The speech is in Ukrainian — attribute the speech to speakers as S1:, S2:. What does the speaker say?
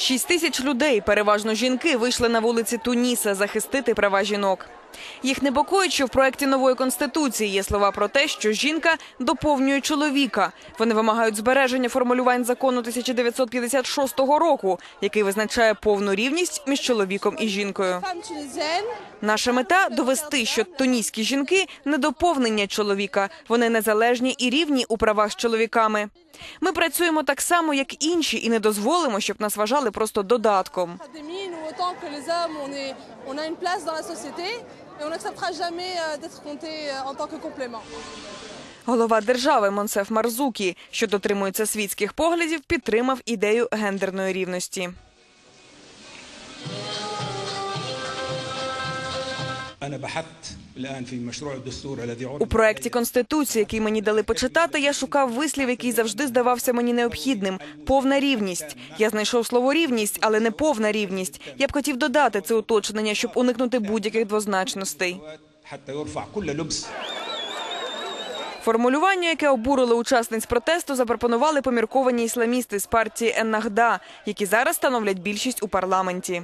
S1: Шість тисяч людей, переважно жінки, вийшли на вулиці Туніса захистити права жінок. Їх непокоїть, що в проєкті нової конституції є слова про те, що жінка доповнює чоловіка. Вони вимагають збереження формулювань закону 1956 року, який визначає повну рівність між чоловіком і жінкою. Наша мета довести, що туніські жінки не доповнення чоловіка. Вони незалежні і рівні у правах з чоловіками. Ми працюємо так само, як інші, і не дозволимо, щоб нас вважали просто додатком.
S2: Autant que les hommes, on, est, on a une place dans la société et on n'acceptera jamais euh, d'être compté euh, en tant que complément.
S1: Голова держави Монсеф Марзукі, що дотримується світських поглядів, підтримав ідею гендерної рівності. У проекті конституції, який мені дали почитати, я шукав вислів, який завжди здавався мені необхідним. Повна рівність. Я знайшов слово рівність, але не повна рівність. Я б хотів додати це уточнення, щоб уникнути будь-яких двозначностей. Формулювання, яке обурило учасниць протесту, запропонували помірковані ісламісти з партії Еннагда, які зараз становлять більшість у парламенті.